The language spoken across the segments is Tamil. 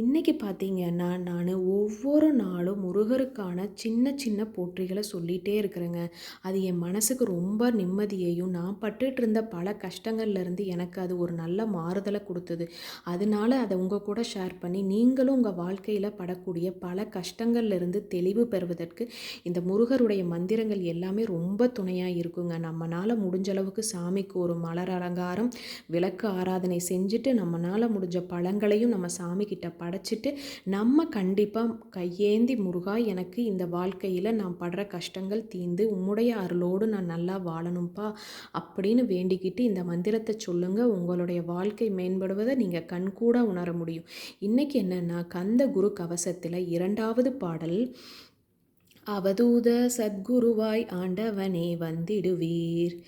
இன்றைக்கி பார்த்தீங்கன்னா நான் ஒவ்வொரு நாளும் முருகருக்கான சின்ன சின்ன போற்றிகளை சொல்லிகிட்டே இருக்கிறேங்க. அது என் மனசுக்கு ரொம்ப நிம்மதியையும் நான் பட்டுட்டு இருந்த பல கஷ்டங்கள்லேருந்து எனக்கு அது ஒரு நல்ல மாறுதலை கொடுத்தது. அதனால அதை உங்கள் கூட ஷேர் பண்ணி நீங்களும் உங்கள் வாழ்க்கையில் படக்கூடிய பல கஷ்டங்கள்லேருந்து தெளிவு பெறுவதற்கு இந்த முருகருடைய மந்திரங்கள் எல்லாமே ரொம்ப துணையாக இருக்குங்க. நம்மளால் முடிஞ்ச அளவுக்கு சாமிக்கு ஒரு மலர் அலங்காரம் விளக்கு ஆராதனை செஞ்சுட்டு நம்மளால் முடிஞ்ச பழங்களையும் நம்ம சாமிக்கிட்ட பழ படைச்சிட்டு நம்ம கண்டிப்பாக கையேந்தி முருகா எனக்கு இந்த வாழ்க்கையில் நான் படுற கஷ்டங்கள் தீந்து உம்முடைய அருளோடு நான் நல்லா வாழணும்ப்பா அப்படின்னு வேண்டிக்கிட்டு இந்த மந்திரத்தை சொல்லுங்கள் உங்களுடைய வாழ்க்கை மேம்படுவதை நீங்கள் கண்கூட உணர முடியும். இன்றைக்கி என்னென்னா கந்த குரு கவசத்தில் இரண்டாவது பாடல் அவதூத சத்குருவாய் ஆண்டவனே வந்திடுவீர்.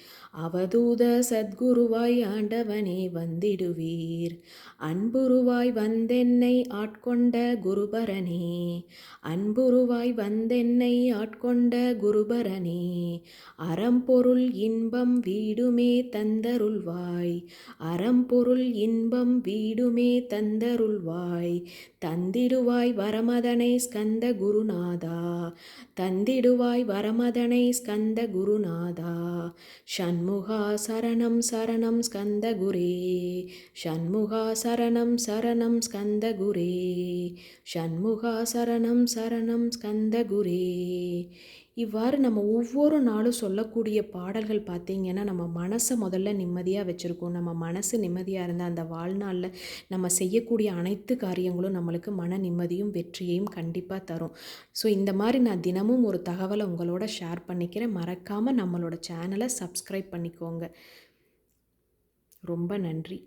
அவதூத சத்குருவாய் ஆண்டவனே வந்திடுவீர். அன்புருவாய் வந்தென்னை ஆட்கொண்ட குருபரனே. அன்புருவாய் வந்தென்னை ஆட்கொண்ட குருபரனே. அறம்பொருள் இன்பம் வீடுமே தந்தருள்வாய். அறம்பொருள் இன்பம் வீடுமே தந்தருள்வாய். தந்திடுவாய் வரமதனை ஸ்கந்த குருநாதா. தந்திடுவாய் வரமதனை ஸ்கந்த குருநாதா. ஷண்முகா சரணம் சரணம் ஸ்கந்த குரே. ஷண்முகா சரணம் சரணம் ஸ்கந்த குரே. ஷண்முகா சரணம் சரணம் ஸ்கந்த குரே. இவ்வாறு நம்ம ஒவ்வொரு நாளும் சொல்லக்கூடிய பாடல்கள் பார்த்திங்கன்னா நம்ம மனசை முதல்ல நிம்மதியாக வச்சுருக்கோம். நம்ம மனசு நிம்மதியாக இருந்தால் அந்த வாழ்நாளில் நம்ம செய்யக்கூடிய அனைத்து காரியங்களும் நம்மளுக்கு மன நிம்மதியும் வெற்றியையும் கண்டிப்பாக தரும். ஸோ இந்த மாதிரி நான் தினமும் ஒரு தகவலை உங்களோட ஷேர் பண்ணிக்கிறேன். மறக்காமல் நம்மளோட சேனலை சப்ஸ்கிரைப் பண்ணிக்கோங்க. ரொம்ப நன்றி.